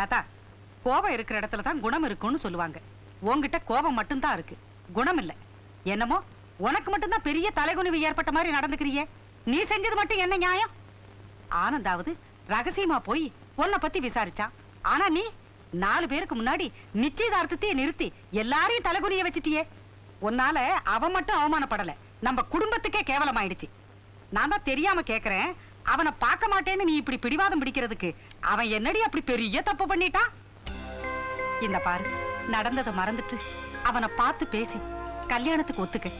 தாத்தா கோபம் இருக்கிற இடத்துல தான் குணம் இருக்கும்னு சொல்லுவாங்க. உங்ககிட்ட கோபம் மட்டும்தான் இருக்கு. குணம் இல்லை. என்னமோ உனக்கு மட்டும்தான் பெரிய தலைகுனிவு ஏற்பட்ட மாதிரி நடந்துக்கிறியே. நீ செஞ்சது மட்டும் என்ன நியாயம்? ஆனந்தாவது ரகசியமா போய் உன்னை பத்தி விசாரிச்சான் ஆனா நீ நாலு பேருக்கு முன்னாடி நிச்சயதார்த்தத்தையே நிறுத்தி எல்லாரையும் தலைகுனிய வச்சிட்டியே. உன்னால அவன் மட்டும் அவமானப்படல. நம்ம குடும்பத்துக்கே கேவலமாயிடுச்சு. நான் தான் தெரியாம கேக்குறேன். அவனை பார்க்க மாட்டேன்னு நீ இப்படி பிடிவாதம் பிடிக்கிறதுக்கு அவன் என்னடி அப்படி பெரிய தப்பு பண்ணிட்டான்? இந்த பாரு நடந்ததை மறந்துட்டு அவனை பார்த்து பேசி கல்யாணத்துக்கு ஒத்துக்க.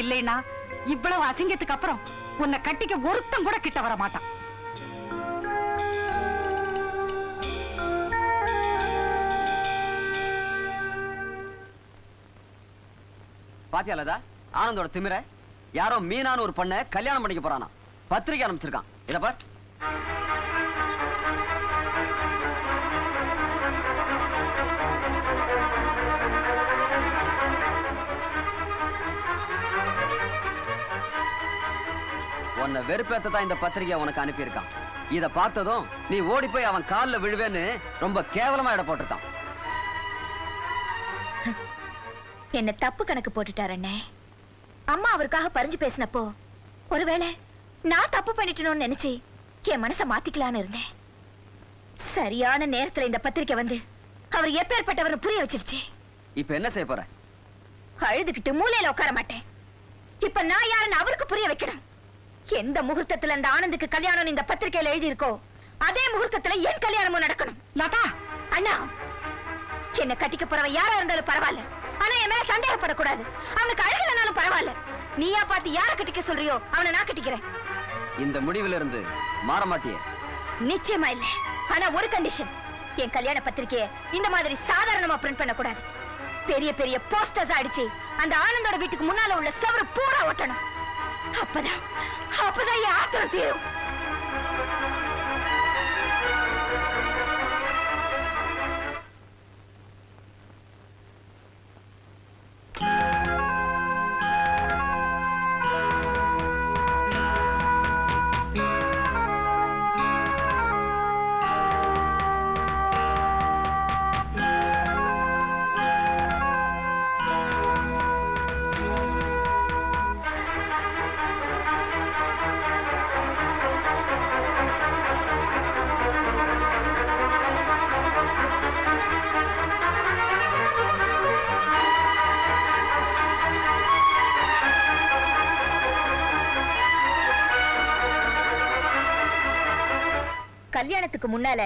இல்லைனா இவ்வளவு அசிங்கத்துக்கு அப்புறம் உன்னை கட்டிக்க ஒருத்தன் கூட கிட்ட வர மாட்டான். பாத்தியா லதா? ஆனந்தோட திமிர? யாரோ மீனான்னு ஒரு பொண்ணை கல்யாணம் பண்ணிக்க போறானா. பத்திரிக்கை அனுப்பிச்சிருக்கான் இதை பார்? உன்னை வெறுப்பேத்த தான் இந்த பத்திரிக்கை உனக்கு அனுப்பியிருக்கான். இதை பார்த்ததும் நீ ஓடி போய் அவன் கால்ல விழுவேன்னு ரொம்ப கேவலமா இட போட்டிருக்கான். என்ன தப்பு கணக்கு போட்டுட்டார் அண்ணே. அம்மா அவருக்காக பறிஞ்சு பேசினப்போ ஒருவேளை நான் தப்பு பண்ணிட்டணும்னு நினைச்சு என் மனச மாத்திக்கலான்னு இருந்தேன். சரியான நேரத்துல இந்த பத்திரிக்கை வந்து அவர் எப்பேற்பட்டவர்னு புரிய வச்சிருச்சு. இப்ப என்ன செய்ய போற? அழுதுகிட்டு மூலையில உட்கார மாட்டேன். இப்ப நான் யாருன்னு அவருக்கு புரிய வைக்கணும். எந்த முகூர்த்தத்துல இந்த ஆனந்துக்கு கல்யாணம் இந்த பத்திரிக்கையில எழுதி இருக்கோ அதே முகூர்த்தத்துல என் கல்யாணமும் நடக்கணும். லதா! அண்ணா என்ன கட்டிக்க போறவன் யாரா இருந்தாலும் பரவாயில்ல. ஆனா என் மேல சந்தேகப்படக்கூடாது. அவனுக்கு அழகலனாலும் பரவாயில்ல. நீயா பார்த்து யார கட்டிக்க சொல்றியோ அவனை நான் கட்டிக்கிறேன். இந்த முடிவுல இருந்து மாற மாட்டியே. நிச்சயமா இல்ல. ஆனா ஒரு கண்டிஷன் என் கல்யாண பத்திரிக்கையை இந்த மாதிரி சாதாரணமா பிரிண்ட் பண்ண கூடாது பெரிய பெரிய போஸ்டர்ஸ் அடிச்சு அந்த ஆனந்தோட வீட்டுக்கு முன்னால உள்ள செவரு பூரா ஒட்டணும். அப்பதான் அப்பதான் என் ஆத்திரம் தீரும். கல்யாணத்துக்கு முன்னால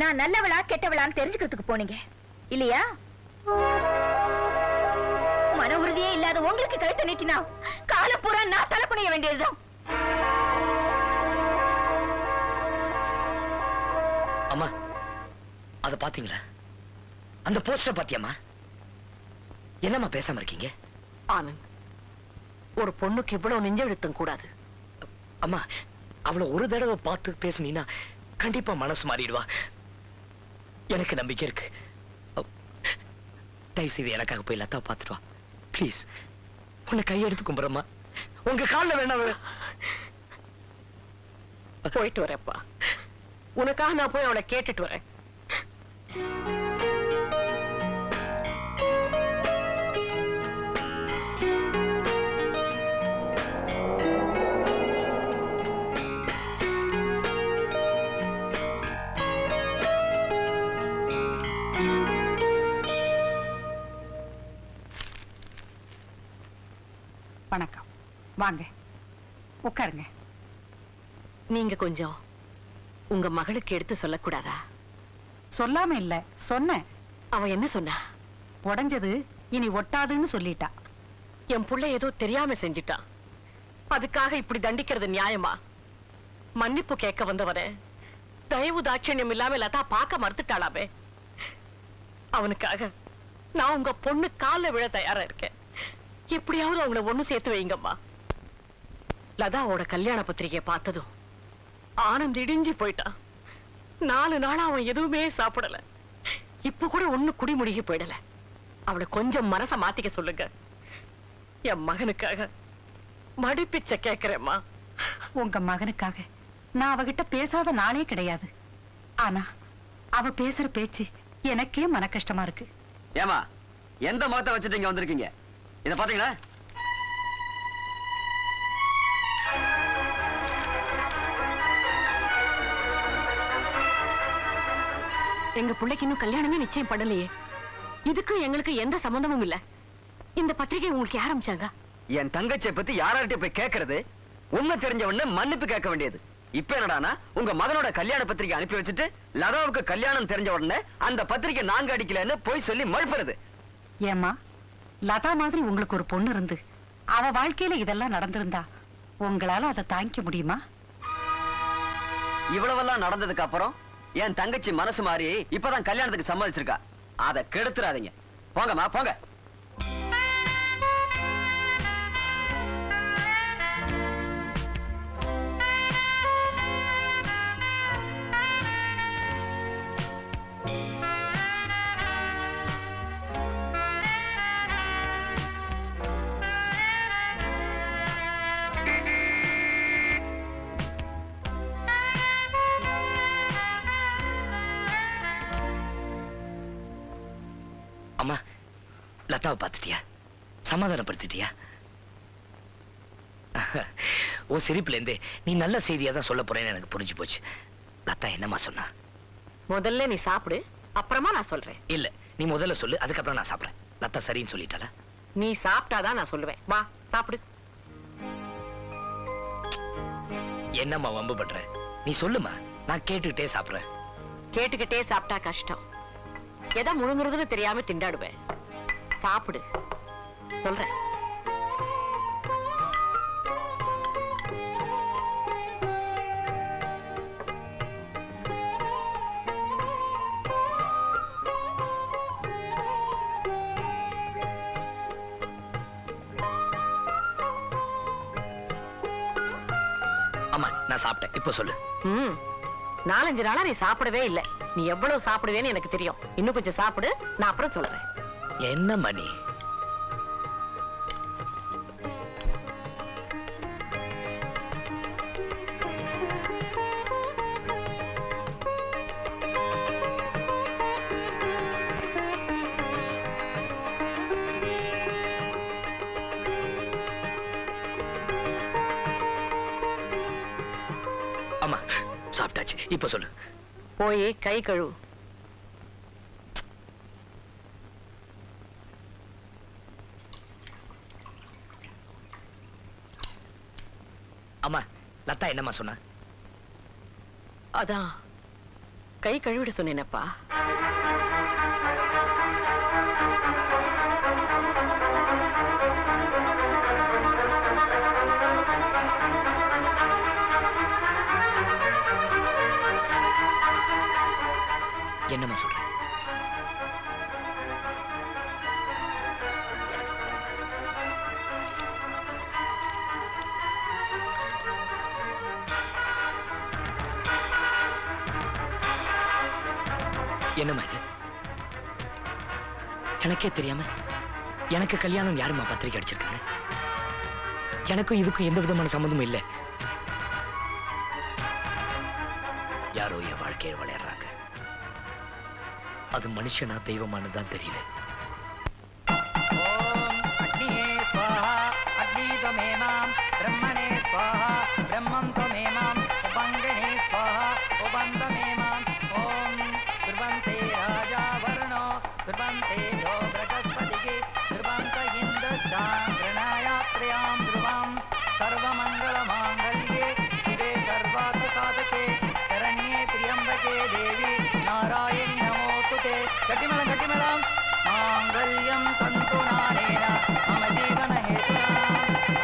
நான் நல்லவளா கெட்டவளான்னு தெரிஞ்சுக்கிறதுக்கு போனீங்க. இல்லையா? மன உறுதியே இல்லாத உங்களுக்கு கழுத்தை நீட்டினா காலம் பூரா நான் தலை வேண்டியதுதான். அம்மா அத பாத்தீங்களா? அந்த போஸ்டர் பாத்தியம்மா? என்னம்மா பேசாம இருக்கீங்க? ஆனந்த் ஒரு பொண்ணுக்கு இவ்வளவு நெஞ்செழுத்தம் கூடாது. அம்மா அவள ஒரு தடவை பார்த்து பேசுனீன்னா கண்டிப்பா மனசு மாறிடுவா. எனக்கு நம்பிக்கை இருக்கு. தயவு செய்து எனக்காக போய் லதா பார்த்துட்டு வா. ப்ளீஸ் உன்னை கையெடுத்து கும்புறம்மா. உங்க கால்ல வேணா போயிட்டு வரேன்ப்பா. உனக்காக நான் போய் அவளை கேட்டுட்டு வரேன். வாங்க. உட்காருங்க. நீங்க கொஞ்சம் உங்க மகளுக்கு எடுத்து சொல்லக்கூடாதா? சொல்லாம இல்ல சொன்னேன். அவ என்ன சொன்னா? உடைஞ்சது இனி ஒட்டாதுன்னு சொல்லிட்டா. என் புள்ள ஏதோ தெரியாம செஞ்சிட்டான் அதுக்காக இப்படி தண்டிக்கிறது நியாயமா? மன்னிப்பு கேட்க வந்தவன தயவு தாட்சண்யம் இல்லாம லதா பார்க்க மறுத்துட்டாளாமே. அவனுக்காக நான் உங்க பொண்ணு கால்ல விழ தயாரா இருக்கேன். எப்படியாவது அவங்கள ஒண்ணு சேர்த்து வைங்கம்மா. லதாவோட கல்யாண பத்திரிகையை பார்த்ததும் ஆனந்த் இடிஞ்சு போயிட்டான் நாலு நாளா அவன் எதுவுமே சாப்பிடல. இப்ப கூட ஒண்ணு குடிமுடிகி போயிடல. அவளை கொஞ்சம் மனச மாத்திக்க சொல்லுங்க. என் மகனுக்காக மடிப்பிச்ச கேக்குறேம்மா. உங்க மகனுக்காக நான் அவகிட்ட பேசாத நாளே கிடையாது. ஆனா அவ பேசுற பேச்சு எனக்கே மன கஷ்டமா இருக்கு. ஏமா எந்த முகத்தை வச்சுட்டு இங்க வந்திருக்கீங்க? இத பாத்தீங்களா எங்க பிள்ளைக்கு இன்னும் கல்யாணமே நிச்சயம் பண்ணலையே. இதுக்கு எங்களுக்கு எந்த சம்பந்தமும் இல்ல. இந்த பத்திரிகை உங்களுக்கு யார் அமிச்சாங்க? என் தங்கச்சியை பத்தி யார்கிட்ட போய் கேக்குறது? உண்மை தெரிஞ்ச உடனே மன்னிப்பு கேட்க வேண்டியது. இப்ப என்னடானா உங்க மகனோட கல்யாண பத்திரிக்கை அனுப்பி வச்சுட்டு லதாவுக்கு கல்யாணம் தெரிஞ்ச உடனே அந்த பத்திரிக்கை நாங்க அடிக்கலன்னு போய் சொல்லி மழுப்புறது ஏம்மா லதா மாதிரி உங்களுக்கு ஒரு பொண்ணு இருந்து அவ வாழ்க்கையில இதெல்லாம் நடந்திருந்தா உங்களால அதை தாங்கிக்க முடியுமா? இவ்வளவெல்லாம் நடந்ததுக்கு அப்புறம் என் தங்கச்சி மனசு மாறி இப்பதான் கல்யாணத்துக்கு சம்மதிச்சிருக்கா. அதை கெடுத்துறாதீங்க. போங்கம்மா போங்க. லதாவை பார்த்துட்டியா? சமாதானப்படுத்திட்டியா? உன் சிரிப்புல இருந்தே நீ நல்ல செய்தியா தான் சொல்ல போறேன்னு எனக்கு புரிஞ்சு போச்சு. லதா என்னம்மா சொன்னா? முதல்ல நீ சாப்பிடு அப்புறமா நான் சொல்றேன். இல்ல நீ முதல்ல சொல்லு அதுக்கப்புறம் நான் சாப்பிடுறேன். லதா சரின்னு சொல்லிட்டாளா? நீ சாப்பிட்டாதான் நான் சொல்லுவேன். வா சாப்பிடு. என்னம்மா வம்பு பண்ற? நீ சொல்லுமா நான் கேட்டுக்கிட்டே சாப்பிடுறேன். கேட்டுக்கிட்டே சாப்பிட்டா கஷ்டம். எதை முழுங்குறதுன்னு தெரியாம திண்டாடுவேன். சாப்பிடு. சொல்றேன். அம்மா நான் சாப்பிட்டேன். இப்போ சொல்லு. ம். நாலஞ்சு நாளா நீ சாப்பிடவே இல்ல. நீ எவ்வளவு சாப்பிடுவேன்னு எனக்கு தெரியும். இன்னும் கொஞ்சம் சாப்பிடு நான் அப்புறம் சொல்றேன். என்ன மணி? அம்மா சாப்பிட்டாச்சு. இப்ப சொல்லு. போய் கை கழுவு அம்மா லதா என்னம்மா சொன்னா? அதான் கை கழுவிட சொன்னேனப்பா. என்னம்மா சொல்ற? என்னம்மா இது எனக்கே தெரியாம எனக்கு கல்யாணம் யாருமா பத்திரிக்கை அடிச்சிருக்காங்க? எனக்கும் இதுக்கும் எந்த விதமான சம்மந்தமும் இல்லை. யாரோ என் வாழ்க்கையை விளையாடுறாங்க அது மனுஷனா தெய்வமானதான் தெரியல. தேவி நாராயணி நமோஸ்துதே கட்டிமேளம் கட்டிமேளம் மாங்கல்யம் தந்து நானேன மம ஜீவன ஹேத்ராம்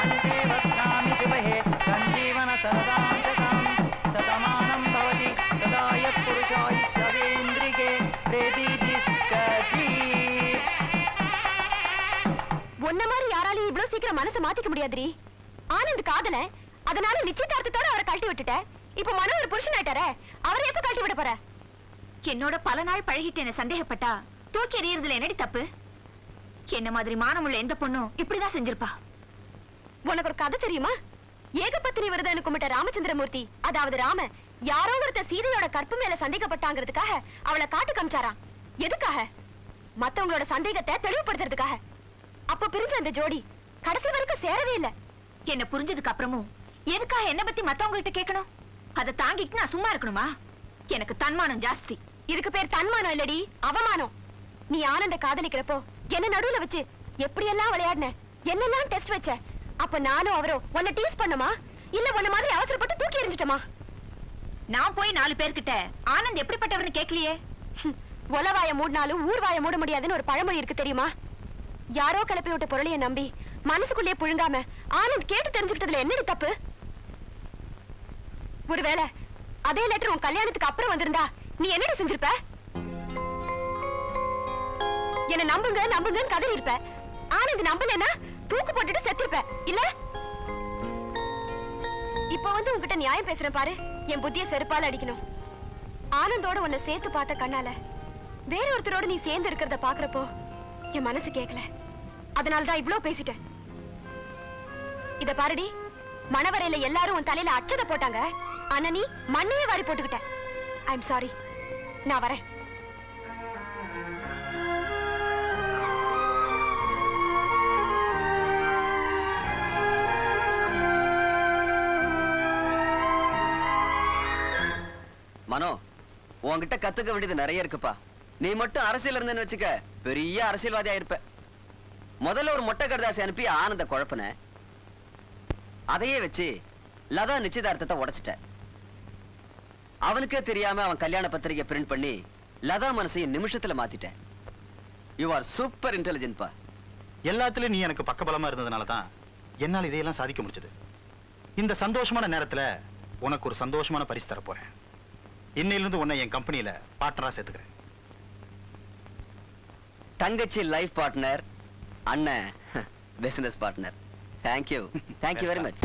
அந்தே வத்ராமி சிவஹே. சஞ்சீவன சரதாம் சதமானம் பவதி. சதாய புருஷாய் சவேந்திரிகே. பிரதிதிஷ்டதி ஒன்ன மாதிரி யாராலையும் இவ்வளவு சீக்கிரம் மனசை மாத்திக்க முடியாதுரி ஆனந்த் காதல அதனால நிச்சயதார்த்தத்தோட அவரை கழட்டி விட்டுட்டேன் இப்ப மனோ ஒரு புருஷன் ஆயிட்டாரே அவரை எப்ப கழட்டி விட போற? என்னோட பல நாள் பழகிட்டேன சந்தேகப்பட்டா தூக்கி எறியறதுல என்னடி தப்பு? என்ன மாதிரி மானமுள்ள எந்த பொண்ணும் இப்படிதான் செஞ்சிருப்பா? உனக்கு ஒரு கதை தெரியுமா? ஏகபத்தினி விரதம் கும்பிட்ட ராமச்சந்திரமூர்த்தி அதாவது ராம யாரோ ஒருத்த சீதையோட கற்பு மேல சந்தேகப்பட்டாங்கிறதுக்காக அவளை காட்டு காமிச்சாராம். எதுக்காக? மத்தவங்களோட சந்தேகத்தை தெளிவுபடுத்துறதுக்காக. அப்ப பிரிஞ்ச அந்த ஜோடி கடைசி வரைக்கும் சேரவே இல்ல. என்ன புரிஞ்சதுக்கு அப்புறமும் எதுக்காக என்ன பத்தி மத்தவங்க கிட்ட கேட்கணும்? அதை தாங்கிட்டு நான் சும்மா இருக்கணுமா? எனக்கு தன்மானம் ஜாஸ்தி. இதுக்கு பேர் தன்மானம் இல்லடி அவமானம். நீ ஆனந்த காதலிக்கிறப்போ என்ன நடுவுல வச்சு எப்படி எல்லாம் விளையாடின? என்னெல்லாம் டெஸ்ட் வச்ச? அப்ப நானும் அவரோ உன்னை டீஸ் பண்ணமா? இல்ல உன்ன மாதிரி அவசரப்பட்டு தூக்கி எறிஞ்சிட்டமா? நான் போய் நாலு பேர்கிட்ட ஆனந்த் எப்படிப்பட்டவர்னு கேட்கலையே? உலவாய மூடினாலும் ஊர்வாய மூட முடியாதுன்னு ஒரு பழமொழி இருக்கு தெரியுமா? யாரோ கிளப்பி விட்ட பொருளைய நம்பி மனசுக்குள்ளே புழுங்காம ஆனந்த் கேட்டு தெரிஞ்சுக்கிட்டதுல என்னடி தப்பு? ஒருவேளை அதே லெட்டர் உன் கல்யாணத்துக்கு அப்புறம் வந்திருந்தா நீ என்ன செஞ்சிருப்ப? என்ன நம்புங்க நம்புங்கன்னு கதறி இருப்ப ஆனந்த் நம்பலன்னா தூக்கு போட்டுட்டு செத்திருப்ப. இல்ல? இப்ப வந்து உங்ககிட்ட நியாயம் பேசுறேன் பாரு. என் புத்திய செருப்பால அடிக்கணும். ஆனந்தோட உன்னை சேர்த்து பார்த்த கண்ணால வேற ஒருத்தரோட நீ சேர்ந்து இருக்கிறத பாக்குறப்போ என் மனசு கேட்கல அதனாலதான் இவ்ளோ பேசிட்டேன். இத பாருடி மணவரையில எல்லாரும் உன் தலையில அச்சத போட்டாங்க. ஆனா நீ மண்ணையே வாரி போட்டுக்கிட்ட. ஐ எம் சாரி நான் வரேன். மனோ உன்கிட்ட கத்துக்க வேண்டியது நிறைய இருக்குப்பா. நீ மட்டும் அரசியல் இருந்தேன்னு வச்சுக்க பெரிய அரசியல்வாதி ஆயிருப்ப முதல்ல ஒரு மொட்டை கடுதாசி அனுப்பி ஆனந்த குழப்பின. அதையே வச்சு லதா நிச்சயதார்த்தத்தை உடைச்சிட்ட. அவனுக்கே தெரியாம அவன் கல்யாண பத்திரிகை பிரிண்ட் பண்ணி லதா மனசையும் நிமிஷத்துல மாத்திட்ட யூ ஆர் சூப்பர் இன்டெலிஜென்ட் பா. எல்லாத்துலயும் நீ எனக்கு பக்கபலமா இருந்ததுனால தான் என்னால் இதையெல்லாம் சாதிக்க முடிஞ்சது. இந்த சந்தோஷமான நேரத்துல உனக்கு ஒரு சந்தோஷமான பரிசு தரப் போறேன். இன்னையிலிருந்து உன்னை என் கம்பெனியில பார்ட்னரா சேர்த்துக்கிறேன். தங்கச்சி லைஃப் பார்ட்னர் அண்ணன் business partner thank you thank you very much